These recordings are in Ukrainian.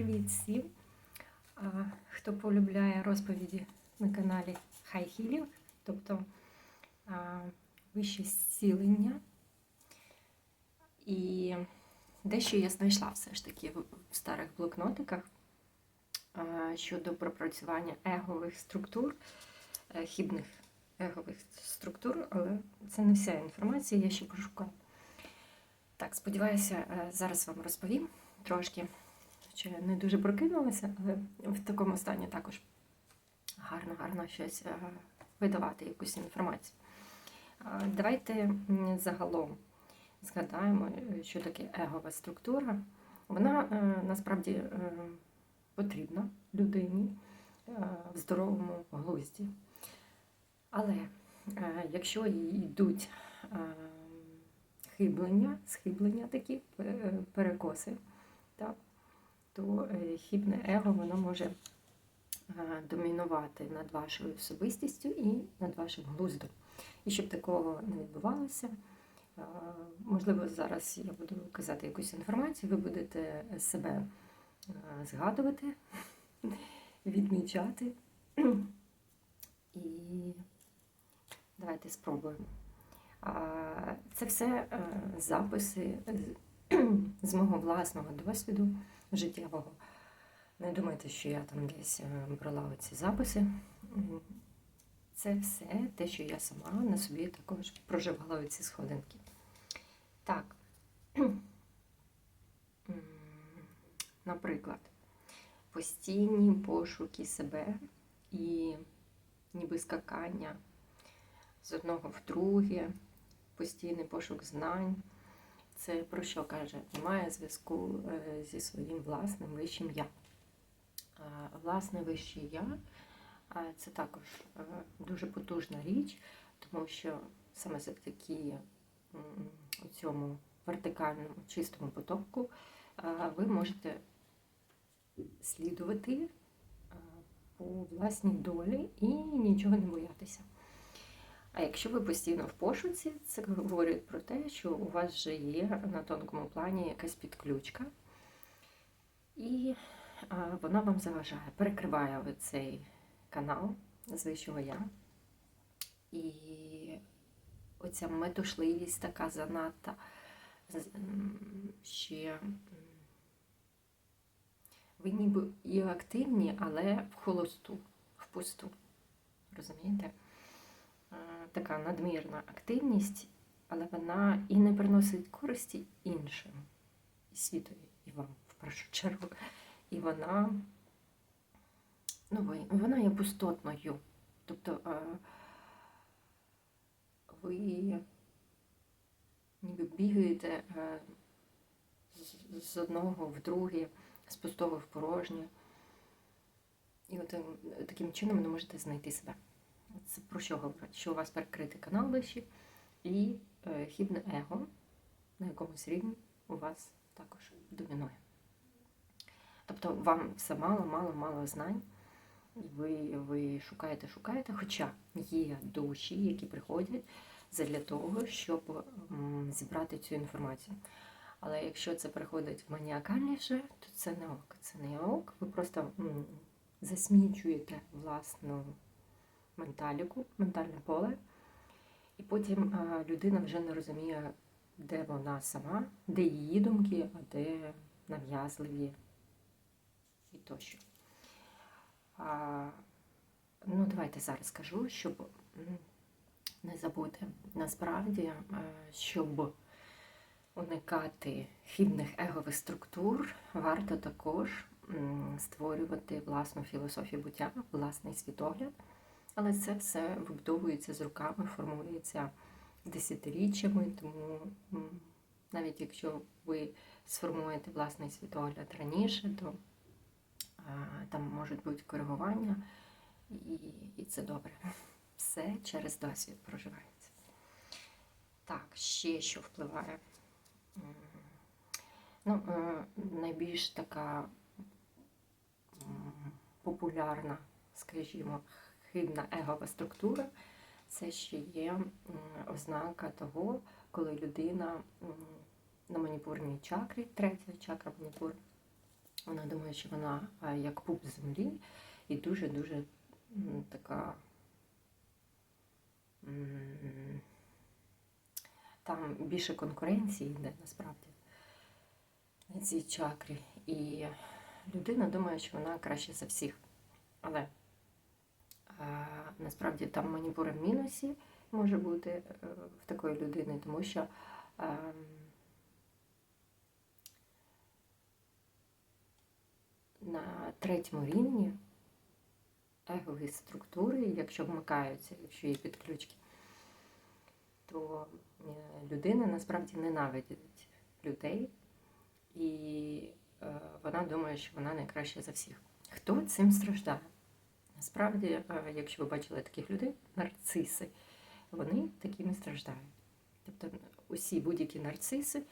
Привіт всім! Хто полюбляє розповіді на каналі High Healing, тобто вище зцілення. І дещо я знайшла все ж таки в старих блокнотиках щодо пропрацювання егових структур, е, хібних егових структур, але це не вся інформація, я ще пошукаю. Так, сподіваюся, е, зараз вам розповім трошки. Я не дуже прокинулася, але в такому стані також гарно-гарно щось е, видавати, якусь інформацію. Давайте загалом згадаємо, е, що таке егова структура. Вона е, насправді потрібна людині в здоровому глузді. Але якщо їй йдуть хиблення, схиблення такі, перекоси, так, то е, хібне его воно може е, домінувати над вашою особистістю і над вашим глуздом. І щоб такого не відбувалося, е, можливо, зараз я буду казати якусь інформацію, ви будете себе згадувати, відмічати. І давайте спробуємо. Це все записи з мого власного досвіду життєвого. Не думайте, що я там десь е, брала ці записи. Це все те, що я сама на собі також проживала ці сходинки. Так. Наприклад, постійні пошуки себе і ніби скакання з одного в друге, постійний пошук знань. Це про що каже? Немає зв'язку е, зі своїм власним вищим я. Власне вище я це також е, дуже потужна річ, тому що саме завдяки цьому вертикальному чистому потоку ви можете слідувати по власній долі і нічого не боятися. А якщо ви постійно в пошуці, це говорить про те, що у вас вже є на тонкому плані якась підключка, і вона вам заважає, перекриває цей канал з вищого я. І оця метушливість така занадта ще ви ніби і активні, але в холосту, в пусту. Розумієте? Е, така надмірна активність, але вона і не приносить користі іншим, і світові, і вам в першу чергу. І вона, ну, вона є пустотною. Тобто е, ви ніби бігаєте е, з- одного в друге, з пустого в порожнє. І от таким чином не можете знайти себе. Це про що говорить? Що у вас перекритий канал вищий і е, хібне его на якомусь рівні у вас також домінує. Тобто вам все мало, мало, мало знань, і ви, ви шукаєте, шукаєте, хоча є душі, які приходять для того, щоб м, зібрати цю інформацію. Але якщо це приходить маніакальніше, то це не ок. Це не ок. Ви просто м, засмічуєте власну менталіку, ментальне поле, і потім а, людина вже не розуміє, де вона сама, де її думки, а де нав'язливі і тощо. А, ну, давайте зараз скажу, щоб не забути. Насправді, е, щоб уникати хибних егових структур, варто також створювати власну філософію буття, власний світогляд. Але це все вибудовується з руками, формується десятиріччями, тому навіть якщо ви сформуєте власний світогляд раніше, то там можуть бути коригування, і, і це добре. Все через досвід проживається. Так, ще що впливає. Ну, е, найбільш така популярна, скажімо, хибна егова структура це ще є ознака того, коли людина на маніпурній чакрі, третя чакра маніпур, Вона думає, що вона як пуп землі і дуже-дуже така. Там більше конкуренції йде насправді на цій чакрі. І людина думає, що вона краще за всіх. Але насправді там маніпура в мінусі може бути е, в такої людини, тому що е, на третьому рівні егові структури, якщо вмикаються, якщо є підключки, то е, людина насправді ненавидить людей, і е, вона думає, що вона найкраща за всіх. Хто цим страждає? Насправді, е, якщо ви бачили таких людей, нарциси, вони такими страждають. Тобто усі будь-які нарциси, е,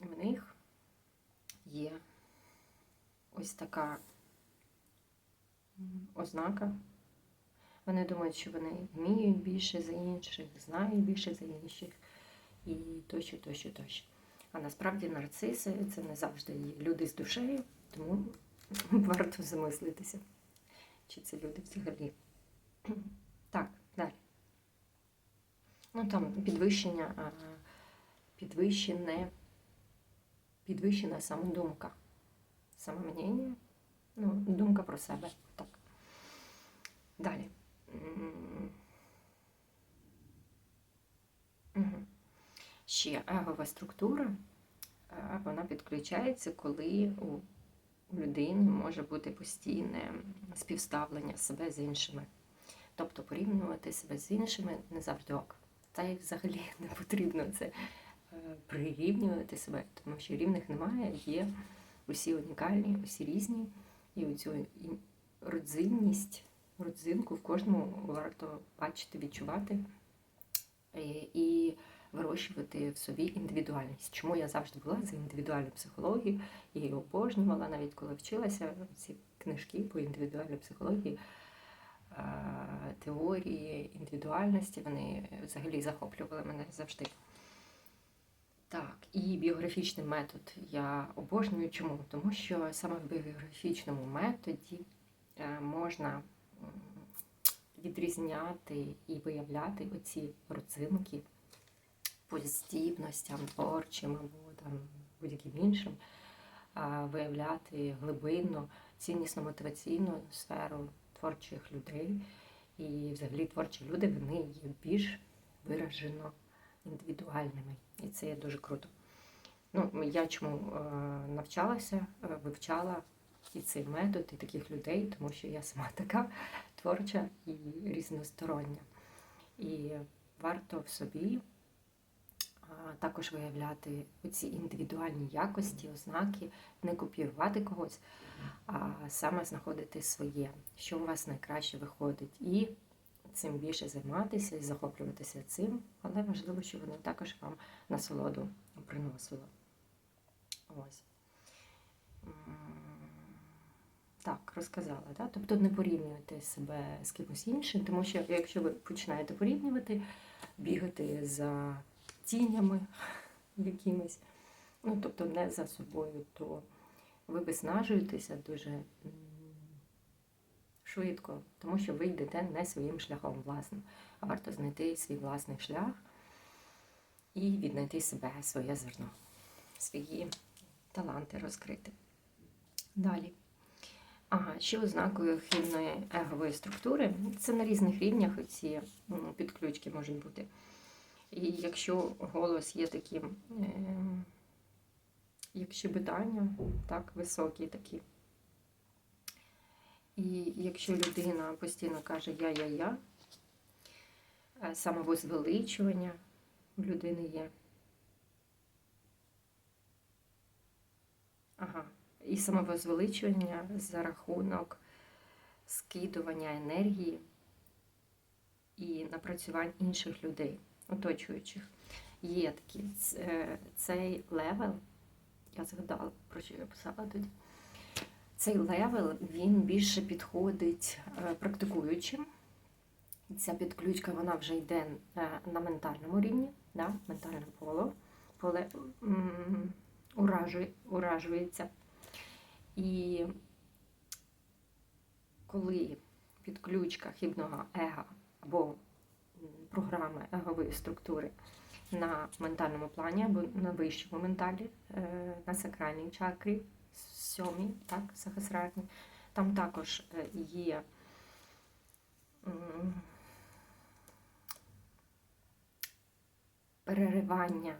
в них є ось така ознака. Вони думають, що вони вміють більше за інших, знають більше за інших і тощо, тощо, тощо. А насправді нарциси це не завжди люди з душею, тому варто замислитися, чи це люди взагалі. Так, далі. Ну там підвищення, підвищене, підвищена самодумка. Самомнення, ну, думка про себе. Так. Далі. Мгм. Ще егова структура, вона підключається, коли у у людини може бути постійне співставлення себе з іншими. Тобто порівнювати себе з іншими не завжди ок. Та й взагалі не потрібно це е, прирівнювати себе, тому що рівних немає, є усі унікальні, усі різні, і оцю родзинність, родзинку в кожному варто бачити, відчувати е, і вирощувати в собі індивідуальність. Чому я завжди була за індивідуальну психологію і обожнювала, навіть коли вчилася ці книжки по індивідуальній психології, е, теорії індивідуальності, вони взагалі захоплювали мене завжди. Так, і біографічний метод я обожнюю. Чому? Тому що саме в біографічному методі е, можна відрізняти і виявляти оці родзинки по творчим або там будь-яким іншим, виявляти глибинну, ціннісно мотиваційну сферу творчих людей. І взагалі творчі люди вони є більш виражено індивідуальними. І це є дуже круто. Ну, я чому е, навчалася, е, вивчала і цей метод, і таких людей, тому що я сама така творча і різностороння. І варто в собі також виявляти оці індивідуальні якості, ознаки, не копіювати когось, а саме знаходити своє, що у вас найкраще виходить. І цим більше займатися і захоплюватися цим, але важливо, щоб воно також вам насолоду приносило. Ось. Так, розказала, да? тобто не порівнюйте себе з кимось іншим, тому що якщо ви починаєте порівнювати, бігати за тінями якимись, ну тобто не за собою, то ви виснажуєтеся дуже швидко, тому що ви йдете не своїм шляхом власним, а варто знайти свій власний шлях і віднайти себе, своє зерно, свої таланти розкрити. Далі. Ага, ще ознакою хибної егової структури. Це на різних рівнях ці підключки можуть бути. І якщо голос є таким, е, як щебетання, так, високі такі. І якщо людина постійно каже я-я-я, е, самовозвеличування в людини є. Ага. І самовозвеличування за рахунок скидування енергії і напрацювань інших людей, оточуючих. Є такі Ц- цей левел, я згадала, про що я писала тоді. Цей левел він більше підходить е, практикуючим. Ця підключка вона вже йде е, на ментальному рівні, да? ментальне поле, поле уражує, уражується. І коли підключка хибного его або програми егової структури на ментальному плані або на вищому менталі, е, на сакральній чакрі, сьомій, так, сахасрарні, там також е, є переривання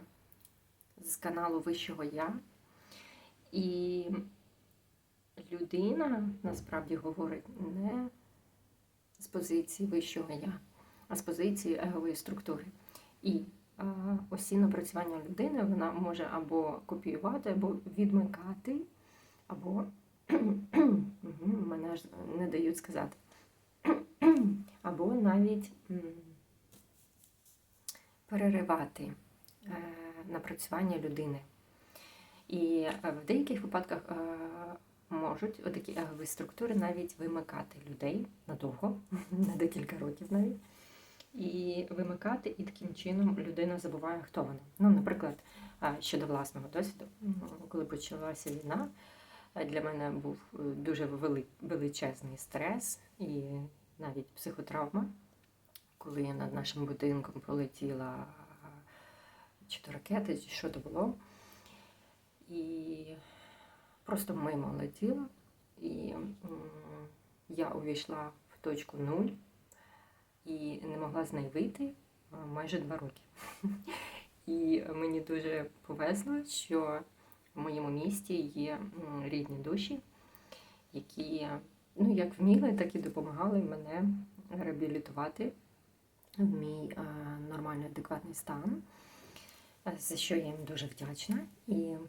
з каналу Вищого Я. І людина насправді говорить не з позиції Вищого Я, з позиції егової структури. І а, усі напрацювання людини вона може або копіювати, або відмикати, або мене ж не дають сказати. Або навіть переривати е, напрацювання людини. І е, в деяких випадках е, можуть отакі егові структури навіть вимикати людей надовго, на декілька років навіть. І вимикати, і таким чином людина забуває, хто вона. Ну, наприклад, щодо власного досвіду, коли почалася війна, е, для мене був е, дуже величезний стрес і навіть психотравма, коли над нашим будинком пролетіла чи то ракета, чи що то було. І просто мимо летіла. І я увійшла в точку нуль і не могла з неї вийти майже два роки. І мені дуже повезло, що в моєму місті є рідні душі, які ну, як вміли, так і допомагали мене реабілітувати в мій е, нормальний адекватний стан, е, за що я їм дуже вдячна. І е,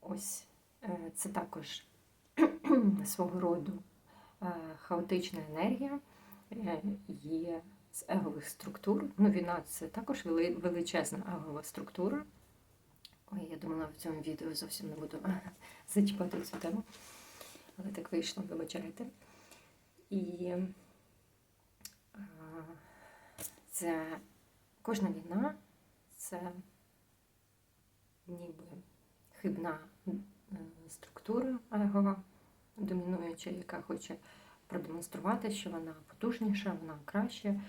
ось е, це також свого роду е, хаотична енергія е, є з егових структур. Ну, війна це також величезна егова структура. Ой, я думала, в цьому відео зовсім не буду зачіпати цю тему. Але так вийшло, вибачайте. І це кожна війна це ніби хибна е, структура егова, домінуюча, яка хоче продемонструвати, що вона потужніша, вона краще.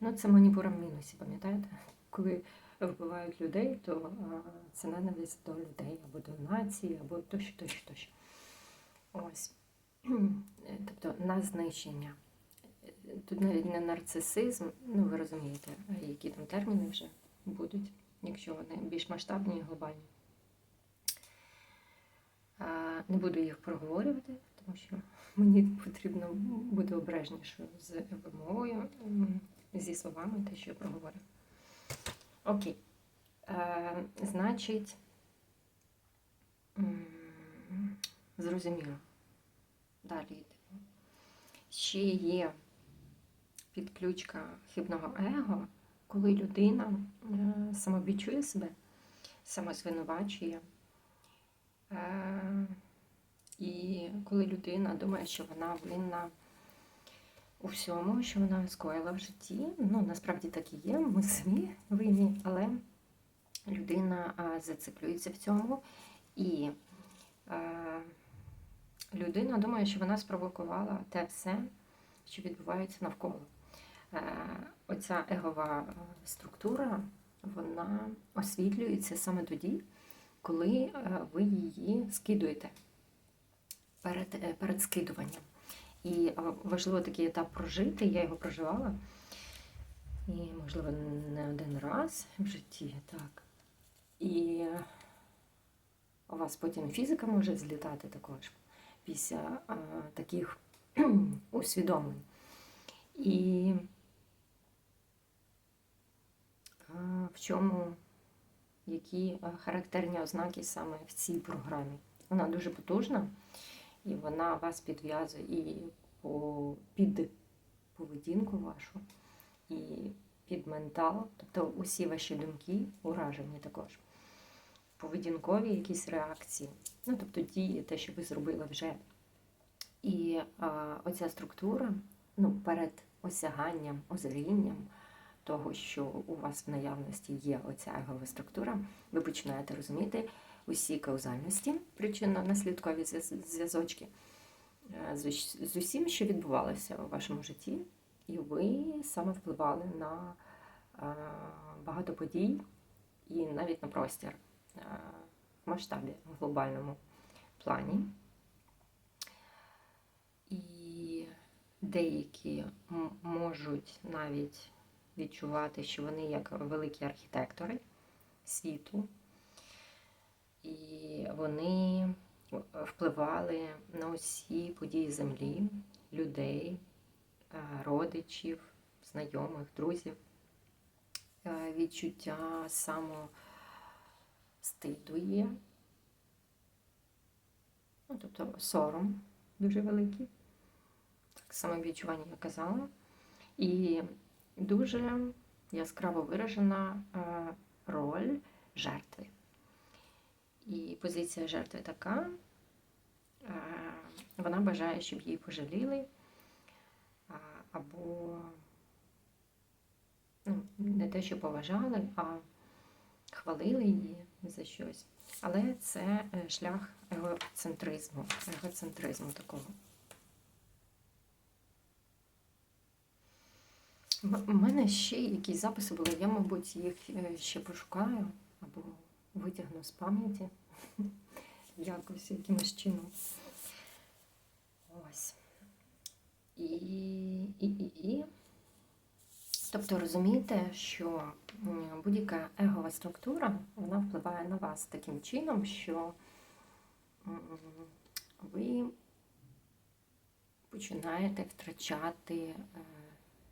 Ну, це маніпура в мінусі, пам'ятаєте? Коли вбивають людей, то це ненависть до людей або до нації, або тощо, тощо, тощо. Ось. Тобто на знищення. Тут навіть не нарцисизм, ну ви розумієте, які там терміни вже будуть, якщо вони більш масштабні і глобальні. Не буду їх проговорювати, тому що мені потрібно бути обережніше з вимовою, зі словами, те, що я проговорю. Окей. Е, значить, зрозуміло. Далі йдемо. Ще є підключка хибного его, коли людина е, самобічує себе, самозвинувачує. Е, і коли людина думає, що вона винна у всьому, що вона скоїла в житті, ну насправді так і є, ми самі винні, але людина зациклюється в цьому, і е, людина думає, що вона спровокувала те все, що відбувається навколо. Е, оця егова е, структура, вона освітлюється саме тоді, коли е, ви її скидуєте перед, е, перед скидуванням. І е, важливо такий етап прожити, я його проживала. І, можливо, не один раз в житті, так. І у вас потім фізика може злітати також після таких усвідомлень. І а, в чому які характерні ознаки саме в цій програмі? Вона дуже потужна, і вона вас підв'язує і по, під поведінку вашу, і під ментал, тобто усі ваші думки уражені також. Поведінкові якісь реакції, ну тобто дії, те, що ви зробили вже. І а, оця структура, ну, перед осяганням, озарінням, того, що у вас в наявності є оця егова структура, ви починаєте розуміти усі каузальності, причинно-наслідкові зв'яз- зв'язочки е, з усім, що відбувалося у вашому житті, і ви саме впливали на е, багато подій і навіть на простір е, в масштабі, в глобальному плані. І деякі можуть навіть відчувати, що вони як великі архітектори світу, і вони впливали на усі події землі, людей, е, родичів, знайомих, друзів. Е, Відчуття самостиду. Ну, тобто сором дуже великий. Так самовідчування я казала. І дуже яскраво виражена е, роль жертви. І позиція жертви така, е, вона бажає, щоб її пожаліли, або ну, не те, що поважали, а хвалили її за щось. Але це е, шлях егоцентризму, егоцентризму такого. У мене ще якісь записи були, я, мабуть, їх е, ще пошукаю або витягну з пам'яті якось якимось чином. Ось. І, і, і, і. Тобто розумієте, що будь-яка егова структура вона впливає на вас таким чином, що ви починаєте втрачати е,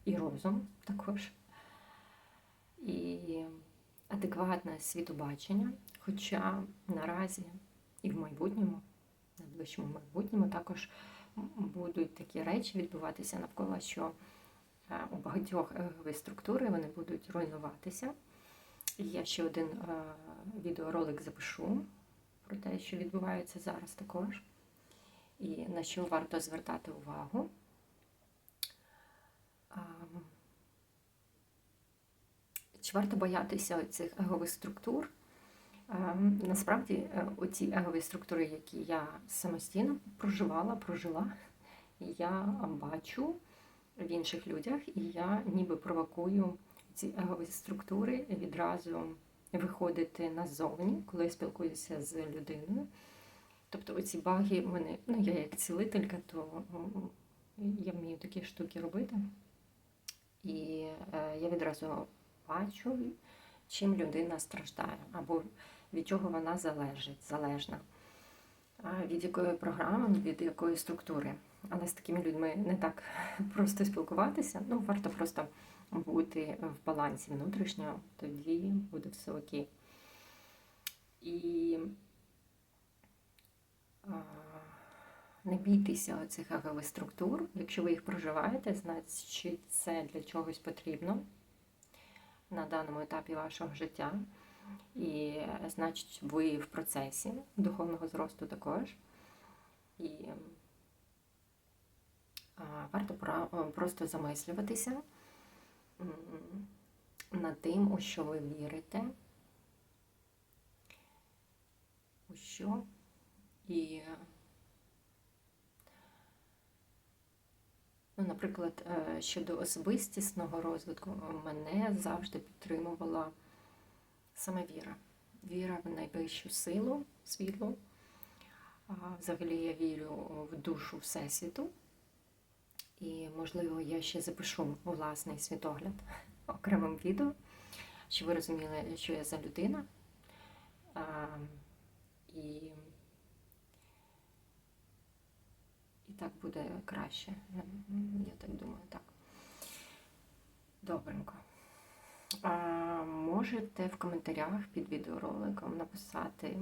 і розум також, і адекватне світобачення. Хоча наразі і в майбутньому, в найближчому майбутньому також будуть такі речі відбуватися навколо, що е, у багатьох егові структури вони будуть руйнуватися. Я ще один е, відеоролик запишу про те, що відбувається зараз також, і на що варто звертати увагу. Чи варто боятися цих егових структур? Е, Насправді, е, оці егові структури, які я самостійно проживала, прожила, я бачу в інших людях, і я ніби провокую ці егові структури відразу виходити назовні, коли я спілкуюся з людиною. Тобто оці баги в мене, ну я як цілителька, то я вмію такі штуки робити. І е, я відразу бачу, чим людина страждає, або від чого вона залежить, залежна, від якої програми, від якої структури. Але з такими людьми не так просто спілкуватися. Ну, варто просто бути в балансі внутрішньо, тоді буде все окей. І не бійтеся оцих агових структур. Якщо ви їх проживаєте, значить це для чогось потрібно на даному етапі вашого життя. І е, значить, ви в процесі духовного зросту також. І варто просто замислюватися над тим, у що ви вірите, у що. І, ну, наприклад, е, щодо особистісного розвитку, мене завжди підтримувала саме віра. Віра в найвищу силу, світло. Взагалі я вірю в душу Всесвіту. І, можливо, я ще запишу власний світогляд окремим відео, щоб ви розуміли, що я за людина. І, і так буде краще. Я так думаю, так. Добренько. А, можете в коментарях під відеороликом написати,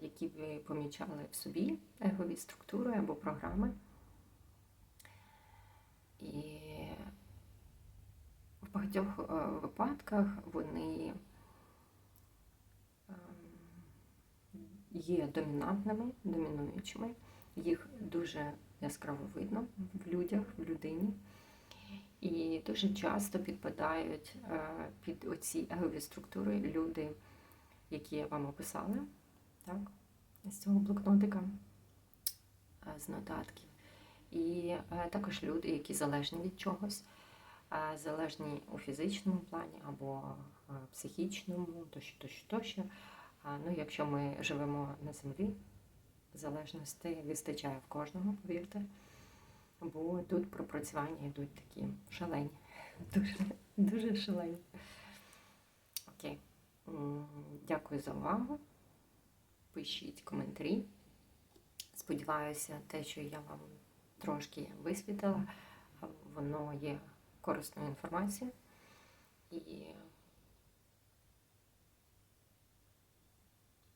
які ви помічали в собі егові структури або програми. І в багатьох е, випадках вони ем, є домінантними, домінуючими. Їх дуже яскраво видно в людях, в людині. І дуже часто підпадають е, під оці егові структури люди, які я вам описала, так, з цього блокнотика, е, з нотатків. І е, також люди, які залежні від чогось, залежні у фізичному плані або психічному, тощо, тощо, тощо. Ну, якщо ми живемо на землі, залежностей вистачає в кожного, повірте. Бо тут пропрацювання йдуть такі шалені. Дуже, дуже шалені. Окей. Дякую за увагу. Пишіть коментарі. Сподіваюся, те, що я вам трошки висвітила, воно є корисною інформацією. І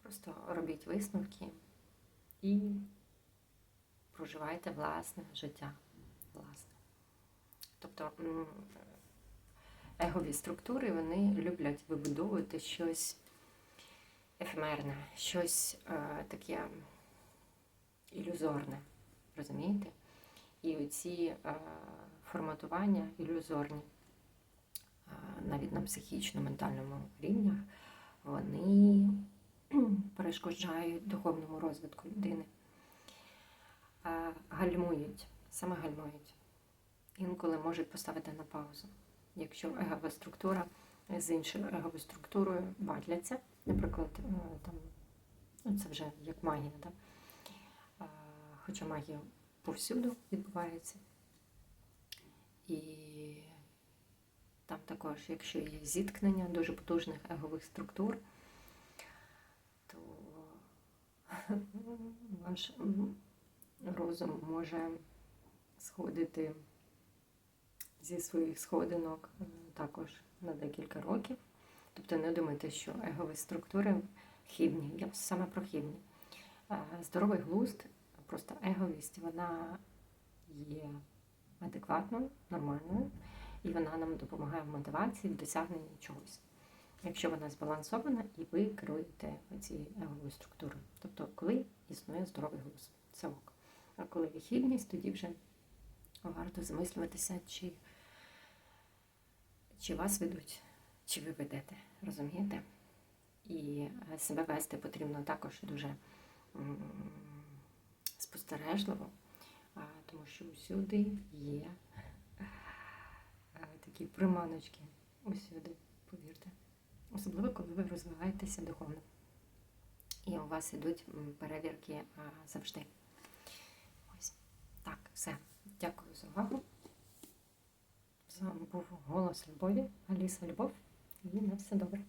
просто робіть висновки і проживайте власне життя. Власне. Тобто егові структури вони люблять вибудовувати щось ефемерне, щось е, таке ілюзорне. Розумієте? І оці е, форматування ілюзорні, е, навіть на психічно-ментальному рівнях, вони перешкоджають духовному розвитку людини гальмують, саме гальмують. Інколи можуть поставити на паузу. Якщо егова структура з іншою еговою структурою бадляться, наприклад, е, там, ну це вже як магія, да? Хоча магія повсюду відбувається. І там також, якщо є зіткнення дуже потужних егових структур, ваш розум може сходити зі своїх сходинок е, також на декілька років. Тобто не думайте, що егові структури хибні. Я саме про хибні. Е, Здоровий глузд, просто еговість, вона є адекватною, нормальною, і вона нам допомагає в мотивації, в досягненні чогось. Якщо вона збалансована і ви керуєте цією еговою структурою. Тобто, коли існує здоровий глузд, це ок. А коли є хибність, тоді вже варто замислюватися, чи, чи вас ведуть, чи ви ведете, розумієте? І е, себе вести потрібно також дуже спостережливо, тому що усюди є е, такі приманочки. Усюди, повірте. Особливо, коли ви розвиваєтеся духовно. І у вас йдуть перевірки завжди. Ось. Так, все. Дякую за увагу. З вами був голос Любові, Аліса Любов. І на все добре.